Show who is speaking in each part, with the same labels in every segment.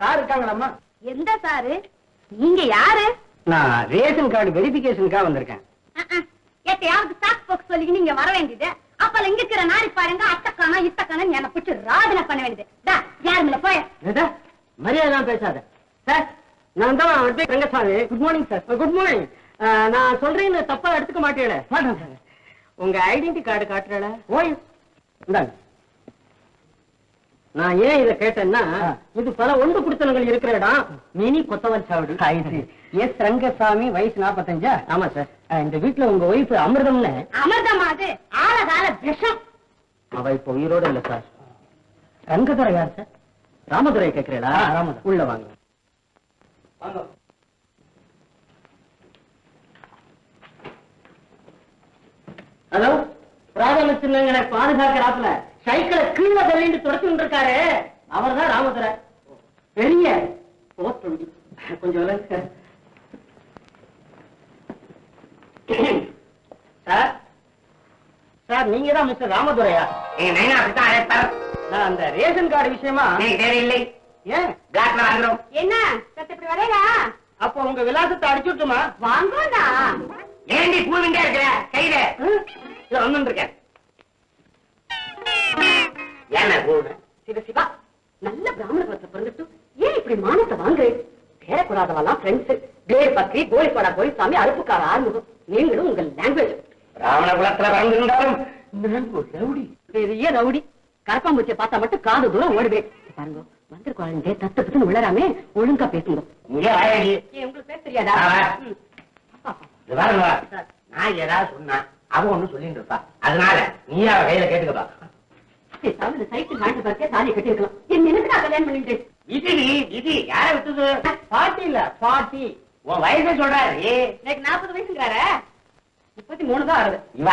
Speaker 1: Sir இருக்காங்களாம்மா?
Speaker 2: எந்த sir? நீங்க யாரு?
Speaker 1: நான் ரேஷன் கார்டு வெரிபிகேஷனுக்காக வந்திருக்கேன்.
Speaker 2: எத்தையாவது சாக் போக்கு சொல்லி நீங்க வர வேண்டியது. அப்பல இங்க இருக்கிற நாரி பாருங்க அத்தக்கானா இத்தக்கானா என்ன பிடிச்சு ராதனை பண்ண வேண்டியது. டா யாருமில்ல போய?
Speaker 1: என்னடா? மரியாதை பேசாத. சார் நான் தான் Rangasamy good morning sir good morning நான் சொல்றேன்னு தப்பா எடுத்துக்க மாட்டேன். உங்க ஐடென்டி கார்டு காட்டுறல ஓய் இந்தாங்க. நான் ஏன் இத கேட்டேன்னா இது பல ஒன்று குடுத்தனங்கள் இருக்கிற இடம் மினி கொத்தவன் சாவடி. எஸ் ரங்கசாமி வயசு நாற்பத்தஞ்சா ஆமா சார் இந்த வீட்டுல உங்க ஒய்ஃப் அமிர்தம்னு.
Speaker 2: அமிர்தமா அது? ஆழகால விஷம்.
Speaker 1: அவ இப்ப உயிரோட இல்ல சார் ரங்கதுரை யார் சார் ராமதுரை கேக்குறீங்களா ராமதுரை. உள்ள வாங்க. ஹலோ? சின்னங்களை பாதுகாக்கிறாப்புல சைக்கிளை கீழே தள்ளிட்டு துரத்திட்டு இருக்காரு அவர் தான் ராமதுரை. பெரிய போத்துண்டி கொஞ்சம் விலங்கு சார் சார் நீங்க தான் மிஸ்டர் ராமதுரையா?
Speaker 3: நைனா
Speaker 1: அந்த ரேஷன் கார்டு விஷயமா?
Speaker 3: தேவையில்லை.
Speaker 1: ஏன்?
Speaker 3: பிளாக்ல வாங்குறோம்.
Speaker 2: என்ன? சத்து இப்படி வரேடா
Speaker 1: அப்போ உங்க விலாசத்தை அடிச்சுட்டுமா?
Speaker 2: வாங்கோண்டா
Speaker 3: ஏண்டி பூவிண்டே இருக்கிற? கையில.
Speaker 1: வந்து இருக்கேன்
Speaker 3: ஏன் பூவு
Speaker 2: சிவ சிவா நல்ல பிராமண குலத்துல பிறந்துட்டு ஏன் இப்படி மானத்தை வாங்குறேன் பேரக்கூடாதவெல்லாம் ஃப்ரெண்ட்ஸ் பேர் பக்ரி கோழிப்பாடா கோழிசாமி அருப்புக்கார ஆறுமுகம். நீங்களும் உங்கள் லாங்குவேஜ்
Speaker 3: ராவண குலத்துல பிறந்திருந்தாலும் நான் ஒரு ரவுடி.
Speaker 2: பெரிய ரவுடி. கரப்பாம்பூச்சியை பார்த்தா மட்டும் காது தூரம் ஓடுவேன் பாருங்க வந்திருக்கோங்க தத்து பத்துன்னு விழறாமே ஒழுங்கா பேசுங்க. உங்களுக்கு பேச தெரியாதா.
Speaker 3: இது நான் ஏதாவது சொன்னா அவன் ஒண்ணு சொல்லிட்டு இருப்பா அதனால நீ அவ கையில கேட்டுக்கப்பா.
Speaker 2: இந்த சைக்கிள் நாட்டு பறிக்க தாலியை கட்டியிருக்கலாம். என் எனக்கு நான் கல்யாணம் பண்ணிட்டு
Speaker 3: இது இது யார விட்டது
Speaker 1: பாட்டி இல்ல பாட்டி.
Speaker 3: உன் வயசை சொல்றாரு.
Speaker 2: எனக்கு நாற்பது வயசுங்கிறார. முப்பத்தி மூணு தான் ஆகுது
Speaker 3: இவ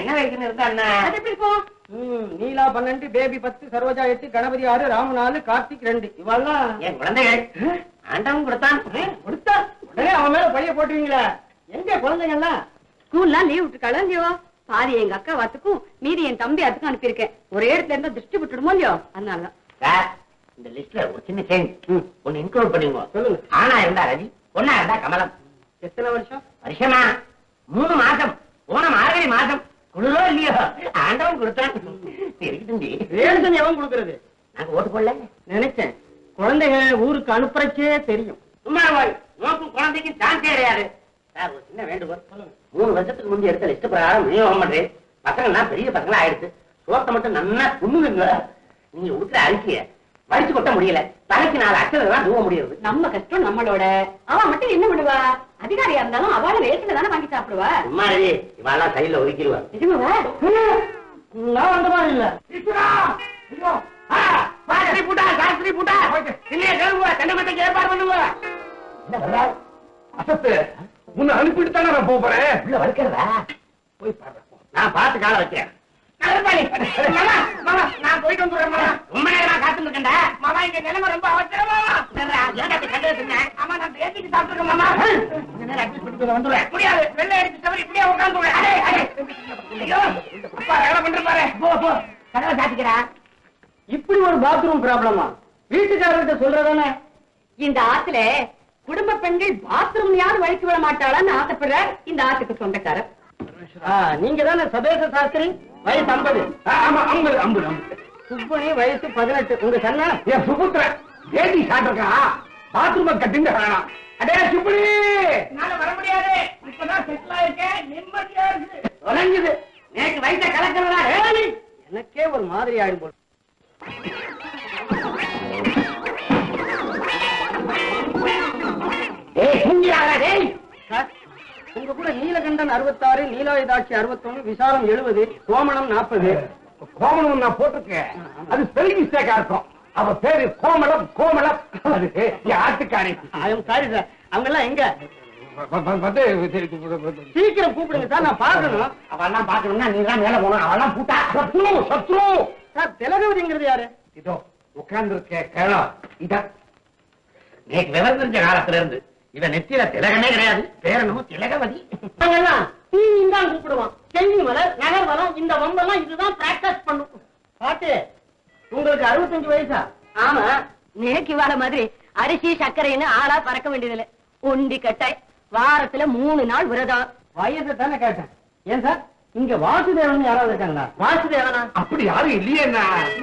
Speaker 3: என்ன வயசுன்னு இருந்தா என்ன?
Speaker 2: அது எப்படி
Speaker 1: நீலா பன்னெண்டு பேபி பத்து சரோஜா எட்டு கணபதி ஆறு ராமு நாலு கார்த்திக் ரெண்டு. இவெல்லாம்
Speaker 3: என் குழந்தைகள். ஆண்டவன் கொடுத்தான்.
Speaker 1: கொடுத்தா உடனே அவன் மேல பைய போட்டுவீங்களா. எங்க குழந்தைங்கலாம்
Speaker 2: ஸ்கூல்லாம் லீவ் விட்டுருக்காளோ இல்லையோ? பாதி எங்க அக்கா வாத்துக்கும் மீதி என் தம்பி அதுக்கும் அனுப்பியிருக்கேன். ஒரே இடத்துல இருந்தா திருஷ்டி விட்டுடுமோ இல்லையோ? அதனாலதான்
Speaker 3: சார் இந்த லிஸ்ட்ல ஒரு சின்ன சேஞ்ச் ஒன்னு இன்க்ளூட் பண்ணுங்க
Speaker 1: சொல்லுங்க.
Speaker 3: ஆனா இருந்தா ரவி பொண்ணா இருந்தா கமலம்.
Speaker 1: எத்தனை வருஷம்?
Speaker 3: வருஷமா? மூணு மாசம் போன மார்கழி மாசம் குளிரோ இல்லையோ? ஆண்டவன் கொடுத்தான். இருக்கட்டும்டி
Speaker 1: ரேஷன் எவன் கொடுக்கறது?
Speaker 3: நாங்க ஓட்டு போடல.
Speaker 1: நினைச்சேன். குழந்தைங்க ஊருக்கு அனுப்புறச்சே தெரியும்.
Speaker 3: சும்மா நோக்கும் குழந்தைக்கு சான்ஸே கிடையாது. சார் ஒரு சின்ன வேண்டுகோள். மூணு வருஷத்துக்கு முந்தைய எடுத்த லிஸ்ட் பிரகாரம் விநியோகம் பண்றேன். பசங்கள்லாம் பெரிய பசங்களா ஆயிடுச்சு சோத்தை மட்டும் நல்லா துண்ணுங்க நீங்க ஊத்துற அரிசிய வடிச்சு கொட்ட முடியல. தலைக்கு நாலு அச்சதை தான் தூவ முடியுது
Speaker 2: நம்ம கஷ்டம் நம்மளோட. அவ மட்டும் என்ன பண்ணுவா? அதிகாரியா இருந்தாலும் அவள ரேஷன்ல தானே வாங்கி சாப்பிடுவா?
Speaker 3: சும்மா ரவி இவாளெல்லாம் கையில ஒதுக்கிடுவா.
Speaker 2: நிஜமாவா
Speaker 1: நான் அந்த மாதிரி இல்ல.
Speaker 3: சாஸ்திரி பூட்டா சாஸ்திரி பூட்டா! இல்லையே கேளுங்க கண்டமத்தைக்கு ஏற்பாடு பண்ணுங்க
Speaker 4: அசத்து. உன்னை அனுப்பிட்டு தானே நான் போறேன்
Speaker 3: உள்ள வளர்க்கிறதா போய் பாரு நான் பார்த்து கால வைக்கிறேன் நான் போயிட்டு வந்துடுறேன் மாமா. ரொம்ப நேரமா காத்துட்டு இருக்கேன்டா. மாமா, இங்க நிலைமை ரொம்ப அவசரம்? ஆமா, நான் பேசிட்டு சாப்பிட்டுருக்கேன் மாமா. adjust பண்ணிட்டு வந்துடுறேன். முடியாது, வெள்ளை அடிச்சு தவிர இப்படியே உட்கார்ந்துடுறேன். அடே, அடே. ஐயோ, அப்பா, வேலை பண்ற பாரு. போ, போ. கதவை சாத்திக்கிறா.
Speaker 1: இப்படி ஒரு பாத்ரூம் ப்ராப்ளமா வீட்டுக்காரர்கிட்ட சொல்றதானே
Speaker 2: இந்த ஆத்துல குடும்ப பெண்கள் பாத்ரூம்லயாவது வழிக்கு விட மாட்டாளான்னு ஆசைப்படுற இந்த ஆத்துக்கு சொந்தக்காரர்.
Speaker 1: ஆ, நீங்க தானே சபேச சாஸ்திரி? வயசு ஐம்பது.
Speaker 4: ஐம்பது ஐம்பது
Speaker 1: சுப்பனி வயசு பதினெட்டு. உங்க சன்னா
Speaker 4: என் சுபுத்திரன் ஏடி சாப்பிட்டுருக்கா பாத்ரூம கட்டிங்க அடே சுப்படி
Speaker 3: என்னால வர முடியாது. இப்பதான் settle ஆயிருக்கேன். நிம்மதியா இருக்குது. தொலைஞ்சுது. நேத்து வயித்தை கலக்கிறதா
Speaker 1: எனக்கே ஒரு மாதிரி ஆயிடும் போல. உங்க கூட நீலகண்டன் அறுபத்தாறு நீலாயுதாட்சி அறுபத்தொன்னு விசாலம் எழுபது கோமணம் நாற்பது.
Speaker 4: கோமணம் நான் போட்டிருக்கேன். அது ஸ்பெல்லிங் மிஸ்டேக்கா இருக்கும். அவ பேரு கோமளம் கோமளம். அது என் ஆட்டுக்காரி.
Speaker 1: சாரி சார் அவங்க எல்லாம் எங்க? சீக்கிரம் கூப்பிடுங்க சார் நான் பார்க்கணும்.
Speaker 3: அவெல்லாம் பாக்கணும்னா நீ தான் மேல போகணும். அவெல்லாம் பூட்டா
Speaker 4: சத்ரு சத்ரு!
Speaker 1: சார் திலகவதிங்கிறது யாரு?
Speaker 4: இதோ உட்கார்ந்து இருக்க கேளம் இத.
Speaker 3: நேற்று விவரம் தெரிஞ்ச காலத்துல இருந்து இவன் நெத்தியில திலகமே கிடையாது. பேரனும் திலகவதி.
Speaker 1: அவங்கெல்லாம் தீயும் தான் கூப்பிடுவான். செங்கி மலர் நகர்வலம் இந்த வம்பெல்லாம் இதுதான் பிராக்டிஸ் பண்ணும். பாட்டு உங்களுக்கு அறுபத்தஞ்சு வயசா? ஆமா.
Speaker 2: நேக்கு வாழ மாதிரி அரிசி சர்க்கரைன்னு ஆளா பறக்க வேண்டியதில்லை. ஒண்டி கட்டாய் வாரத்துல மூணு நாள் விரதம்.
Speaker 1: வயசை தானே கேட்டேன். ஏன் சார்? இங்க வாசுதேவன் யாராவது இருக்காங்களா? வாசுதேவனா?
Speaker 5: அப்படி யாரும் இல்லையே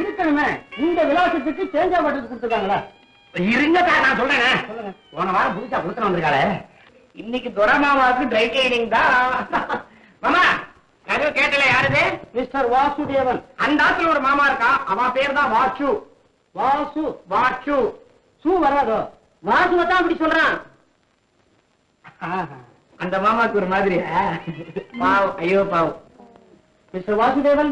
Speaker 1: இருக்கணுமே. இந்த விலாசத்துக்கு சேஞ்சா பட்டது கொடுத்துருக்காங்களா?
Speaker 3: இருங்க நான் சொல்றேன். போன வாரம் புதுசா கொடுத்து வந்திருக்காளே. இன்னைக்கு துரமாமாவுக்கு ட்ரை கிளீனிங் தான். மாமா கதவு கேட்டல யாருது?
Speaker 1: மிஸ்டர் வாசுதேவன்.
Speaker 3: அந்த ஆத்துல ஒரு மாமா இருக்கா? அவன் பேர் தான் வாச்சு
Speaker 1: வாசு.
Speaker 3: வாச்சு
Speaker 1: சூ வராதோ? வாசுவை தான் அப்படி சொல்றான்.
Speaker 3: அந்த மாமாக்கு ஒரு மாதிரி ஐயோ பாவம்.
Speaker 1: மிஸ்டர் வாசுதேவன்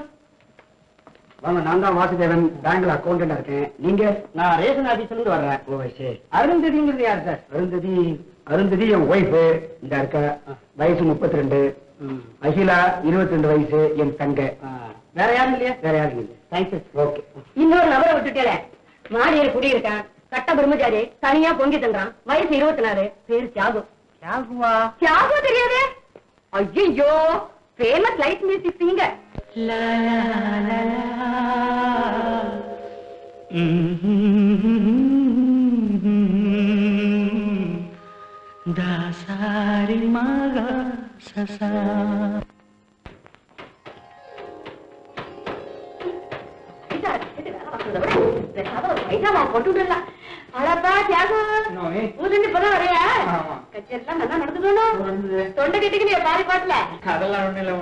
Speaker 5: வாங்க நான் தான் வாசுதேவன். பேங்க்ல அக்கௌண்டன்ட் இருக்கேன். நீங்க
Speaker 1: நான் ரேஷன் ஆபீஸ்ல இருந்து வர்றேன்.
Speaker 5: ஓ சரி.
Speaker 1: அருந்ததிங்கிறது யார் சார்?
Speaker 5: அருந்ததி. அருந்ததி என் ஒய்ஃப் இந்த இருக்க. வயசு முப்பத்தி ரெண்டு அகிலா இருபத்தி ரெண்டு வயசு என் தங்க.
Speaker 1: வேற யாரும் இல்லையா?
Speaker 5: வேற யாரும் இல்லை.
Speaker 1: தேங்க்யூ
Speaker 5: ஓகே
Speaker 2: இன்னொரு நபரை விட்டுட்டேல. மாடியில குடியிருக்கான். கட்ட பிரம்மச்சாரி தனியா பொங்கி தந்துறான் வயசு இருபத்தி நாலு பேர் தியாகு.
Speaker 1: யாகுவா
Speaker 2: தியாகு தெரியாதே? ஐயோ ஃபேமஸ் லைட் மியூசிக் சிங்கர்
Speaker 1: దాసారి మగా ససా
Speaker 2: அழப்பா தியாகு ஊதுண்டு இப்பதான் வரையா
Speaker 1: ஆமா.
Speaker 2: கச்சேரிலாம் நல்லா நடந்துக்கணும் தொண்டை கட்டிக்கலையா பாதி பாட்டுல
Speaker 1: அதெல்லாம் ஒண்ணு இல்ல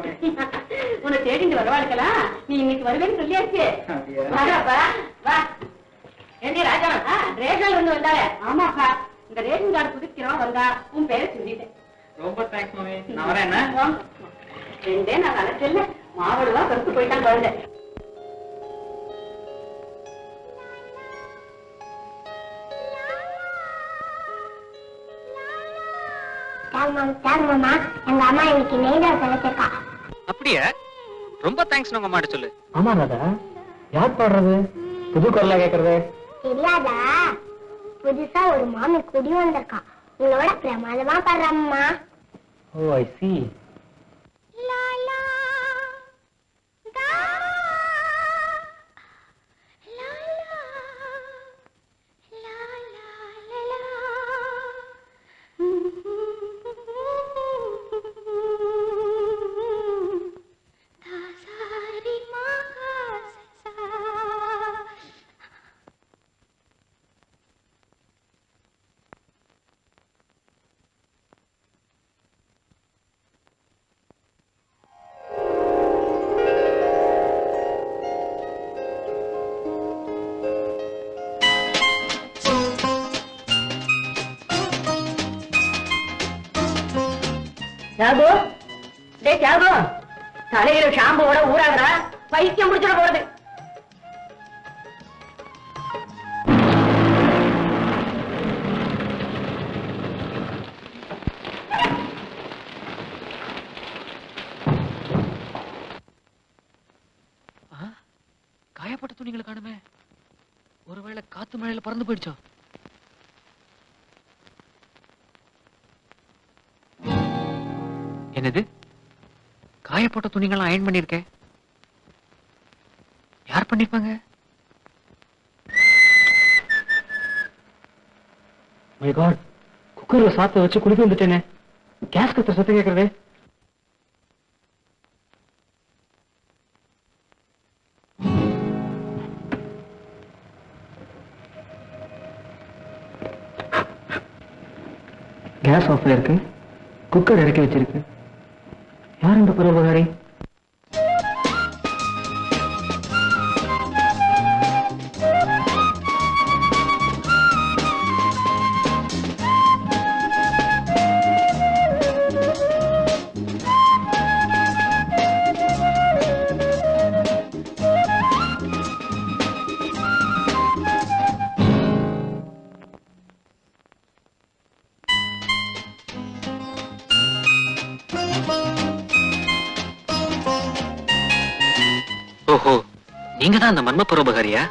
Speaker 2: உன்னை தேடிங்க வரவாளுக்கலாம் நீ இன்னைக்கு வருவேன்னு சொல்லியாச்சு? வாடாப்பா, வா. ஏண்டி ராஜா ஆ, ரேஷன்ல இருந்து வந்தாலே ஆமாப்பா. இந்த ரேஷன் கார்டு புதுக்கிறோம் வந்தா உன் பேரை சொல்லிட்டேன்.
Speaker 1: ரொம்ப தேங்க்ஸ் மாமி. நான் வரேன் என்ன.
Speaker 2: ரெண்டே நான் அழைச்சல மாவடுவா கருத்து போயிட்டான் குழந்தை
Speaker 6: மாமா? எங்க அம்மா இன்னைக்கு நெய்தா சமைச்சிருக்கா
Speaker 7: அப்படியா? ரொம்ப தேங்க்ஸ் உங்க அம்மாட்ட சொல்லு.
Speaker 5: ஆமா ராதா. யார் பாடுறது? புது குரலா கேக்குறது?
Speaker 6: தெரியாதா? புதுசா ஒரு மாமி குடி வந்திருக்கா உங்களோட பிரமாதமா பாடுறம்மா.
Speaker 5: ஓ ஐ சி
Speaker 2: பைத்தியம் முடிச்சிட போறது.
Speaker 7: காயப்பட்ட துணிகளை காணுமே. ஒருவேளை காத்து மழையில பறந்து போயிடுச்சோ? என்னது? காயப்பட்ட துணிகள்லாம் அயன் பண்ணிருக்கேன் யார் பண்ணிருப்பாங்க?
Speaker 1: மை காட் குக்கர்ல சாத்த வச்சு குளிக்க வந்துட்டேனே. கேஸ் கத்துற சத்தம் கேட்கறதே கேஸ் ஆஃப்ல இருக்கு குக்கர் இறக்கி வச்சிருக்கு. யார் இந்த பரோபகாரி?
Speaker 7: ஓஹோ. நீங்க தான் அந்த மர்ம பரோபகாரியா?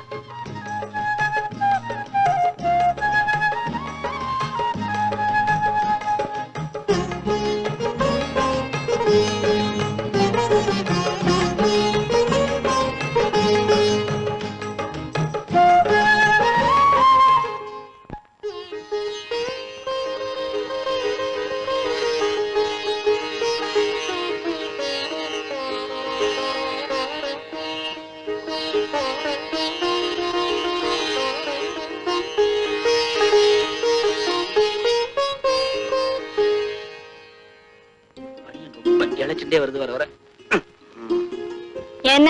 Speaker 8: சண்டே வருது வர வர.
Speaker 9: என்ன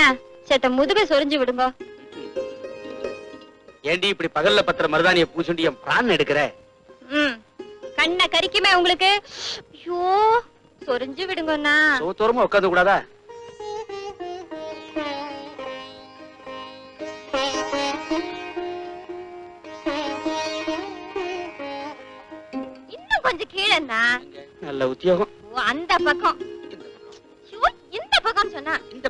Speaker 9: சேத்த முதுக சொரிஞ்சு விடுங்க.
Speaker 8: ஏண்டி இப்படி பகல்ல பத்திர மருதானிய பூசுண்டி என் பிரான் எடுக்கிற?
Speaker 9: ம். கண்ணை கரிக்குமே உங்களுக்கு? ஐயோ சொரிஞ்சு விடுங்கண்ணா.
Speaker 8: சோத்தோரமா உட்காந்து கூடாதா?
Speaker 9: இன்னும் கொஞ்சம் கீழேண்ணா
Speaker 8: நல்ல உத்தியோகம்.
Speaker 9: அந்த பக்கம். சொன்னா
Speaker 8: இந்த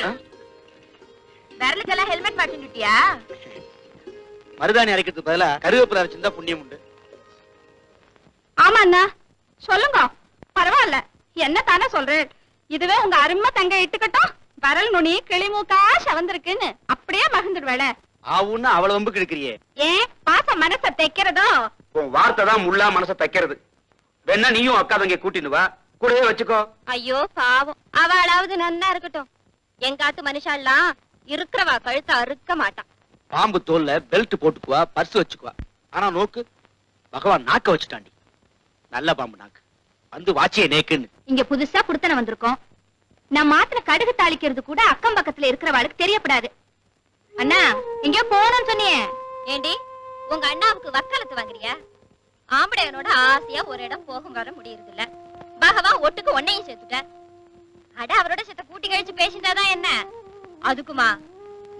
Speaker 8: ஆ?
Speaker 9: விரலுக்கெல்லாம் ஹெல்மெட்
Speaker 8: மருதாணி அரைக்கிறதுக்கு பதிலா கருவேப்பிலை அரைச்சிருந்தா புண்ணியம் உண்டு.
Speaker 9: ஆமா அண்ணா சொல்லுங்க. பரவாயில்ல. என்ன தானே சொல்றேன் இதுவே உங்க அருமை தங்க இட்டுக்கட்டும். வரல் நுனி கிளிமூக்கா சவந்திருக்குன்னு அப்படியே மகிழ்ந்துடுவேல
Speaker 8: ஆவுன்னா அவ்வளவு வம்புக்கு எடுக்கிறியே
Speaker 9: ஏன் பாச மனச தைக்கிறதோ?
Speaker 8: உன் வார்த்தை தான் முள்ளா மனசை தைக்கிறது. வேணா நீயும் அக்கா தங்க கூட்டின்னு வா. கூடவே வச்சுக்கோ.
Speaker 9: ஐயோ பாவம். அவளாவது நன்னா இருக்கட்டும். எங்காத்து மனுஷாலாம் இருக்கிறவா கழுத்த அறுக்க மாட்டான்.
Speaker 8: பாம்பு தோல்ல பெல்ட் போட்டுக்குவா பர்ஸ் வச்சுக்குவா. ஆனா நோக்கு பகவான் நாக்க வச்சுட்டாண்டி. நல்ல பாம்பு நாக்கு. வந்து வாச்சிய நேக்குன்னு.
Speaker 9: இங்க புதுசா குடுத்தன வந்திருக்கோம். நான் மாத்திர கடுகு தாளிக்கிறது கூட அக்கம் பக்கத்துல இருக்கிறவாளுக்கு தெரியப்படாது. அண்ணா எங்க போகணும்னு சொன்னியே. ஏண்டி உங்க அண்ணாவுக்கு வக்காலத்து வாங்குறியா? ஆம்படையனோட ஆசையா ஒரு இடம் போகும் வர முடியறது பகவான் ஒட்டுக்கு ஒன்னையும் சேர்த்துட்ட அட அவரோட செத்த கூட்டி கழிச்சு பேசிட்டாதான் என்ன? அதுக்குமா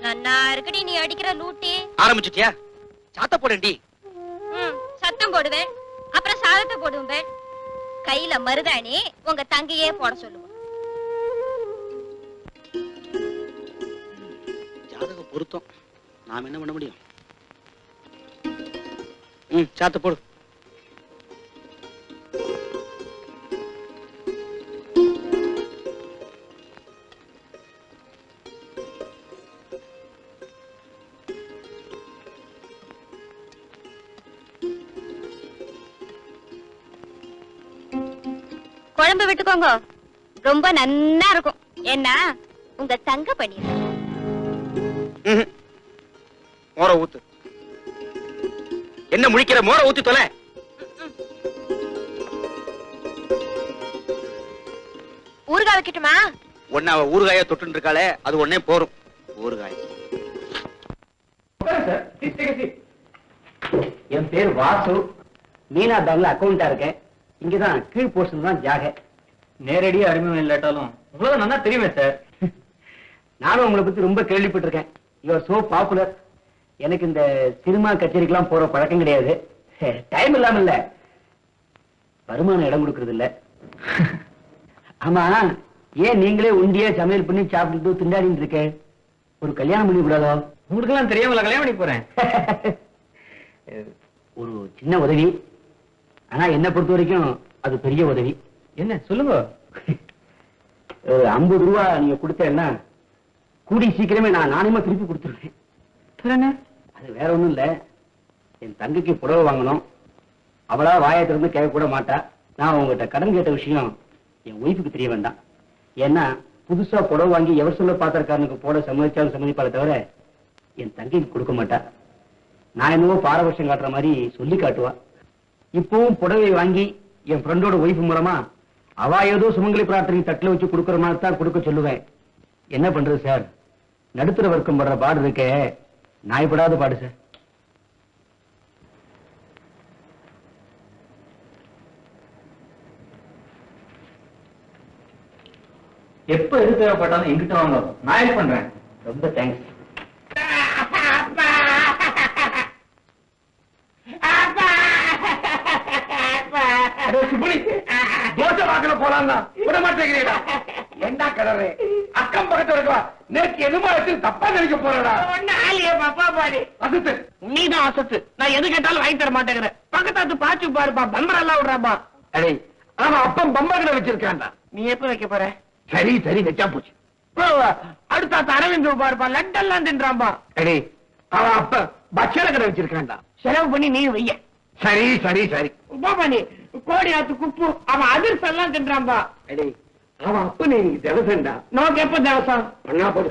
Speaker 9: நன்னா இருக்குடி நீ அடிக்கிற லூட்டி.
Speaker 8: ஆரம்பிச்சிட்டியா? சாத்த போடண்டி
Speaker 9: சத்தம் போடுவேன். அப்புறம் சாதத்தை போடுவேன் கையில மருதாணி உங்க தங்கையே போட சொல்லுவோம்.
Speaker 8: ஜாதகம் பொருத்தம். நாம என்ன பண்ண முடியும்? ம் சாத்த போடு.
Speaker 9: குழம்பு விட்டுக்கோங்க. ரொம்ப நன்னா இருக்கும். என்ன உங்க தங்க
Speaker 8: ம்ஹும். மோர ஊத்து. என்ன முழிக்கிற? மோர ஊத்தி தொலை.
Speaker 9: ஊறுகாய் வைக்கட்டுமா?
Speaker 8: ஒன்னு அவ ஊறுகாய தொட்டு இருக்காளே அது ஒன்னே போரும். ஊறுகாய்.
Speaker 5: என் பேர் வாசு. மீனா பேங்க்ல அக்கௌண்டா இருக்கேன். இங்கதான் கீழ் போஸ்ட் தான் ஜாக.
Speaker 10: நேரடியா அறிமுகம் இல்லாட்டாலும் உங்களுக்கு நல்லா தெரியுமே சார்
Speaker 5: நானும் உங்களை பத்தி ரொம்ப கேள்விப்பட்டிருக்கேன். யூஆர் சோ பாப்புலர் எனக்கு இந்த சினிமா கச்சேரிக்கெல்லாம் போற பழக்கம் கிடையாது. டைம் இல்லாம இல்ல வருமானம் இடம் கொடுக்கறது இல்ல ஆமா ஏன் நீங்களே உண்டியே சமையல் பண்ணி சாப்பிட்டு திண்டாடிட்டு இருக்க? ஒரு கல்யாணம் பண்ணி கூடாதோ
Speaker 10: உங்களுக்கு எல்லாம் தெரியாமல கல்யாணம் பண்ணி போறேன்.
Speaker 5: ஒரு சின்ன உதவி. ஆனா என்ன பொறுத்த வரைக்கும் அது பெரிய உதவி.
Speaker 10: என்ன சொல்லுங்க.
Speaker 5: ஐம்பது ரூபா நீங்க கொடுத்தேன்னா கூடி சீக்கிரமே நான் நானேமா திருப்பி கொடுத்துருவேன். அது வேற ஒண்ணும் இல்ல. என் தங்கைக்கு புடவை வாங்கணும். அவளா வாயை திறந்து கேட்க கூட மாட்டா. நான் உங்ககிட்ட கடன் கேட்ட விஷயம் என் ஒய்ஃபுக்கு தெரிய வேண்டாம். ஏன்னா புதுசா புடவை வாங்கி எவர் சொல்ல பாத்திரக்காரனுக்கு போட சம்மதிச்சாலும் சம்மதிப்பாளே தவிர என் தங்கைக்கு கொடுக்க மாட்டா. நான் என்னவோ பாரபட்சம் காட்டுற மாதிரி சொல்லி காட்டுவா. இப்பவும் புடவை வாங்கி என் ஃப்ரெண்டோட ஒய்ஃப் மூலமா அவ ஏதோ சுமங்கலி பிரார்த்தனை தட்டில் வச்சு கொடுக்குற மாதிரி தான் கொடுக்க சொல்லுவேன். என்ன பண்றது சார் நடுத்தர வர்க்கம் படுற பாடு இருக்கே. நாய்படாத பாடு சார்
Speaker 10: எப்ப எது தேவைப்பட்டாலும் எங்கிட்ட வாங்க. நான் ஹெல்ப் பண்றேன்.
Speaker 5: ரொம்ப தேங்க்ஸ்
Speaker 4: அடே சுப்புனி, தோசை விட மாட்டேங்கிறீடா. என்ன அக்கம் பக்கத்துல இருக்கா நேற்று எதுமா வச்சு தப்பா நினைக்க போறடா.
Speaker 11: பாப்பா பாரு
Speaker 4: அசத்து.
Speaker 11: நீதான் அசத்து. நான் எது கேட்டாலும் வாங்கி தர மாட்டேங்கிறேன். பக்கத்தாத்து பாச்சு பாருப்பா பம்பர் எல்லாம் விடுறாப்பா.
Speaker 4: அடே அவன் அப்பன் பம்பகட வச்சிருக்கான்டா.
Speaker 11: நீ எப்ப வைக்க போற?
Speaker 4: சரி சரி வச்சா போச்சு.
Speaker 11: அடுத்தாத்து அரவிந்த் பாருப்பா லட்டெல்லாம் தின்றான்பா.
Speaker 4: அடே அவன் அப்ப பட்சண கடை வச்சிருக்கான்டா.
Speaker 11: செலவு பண்ணி நீ வைய.
Speaker 4: சரி சரி சரி.
Speaker 11: உபாபாணி கோடி ஆத்து குப்பு. அவன் அதிர்சம் எல்லாம் தின்றான்பா.
Speaker 4: அடே அவன் அப்பனே நீ திவசம்டா
Speaker 11: நோக்கு எப்ப தேவசம்
Speaker 4: பண்ணா போடு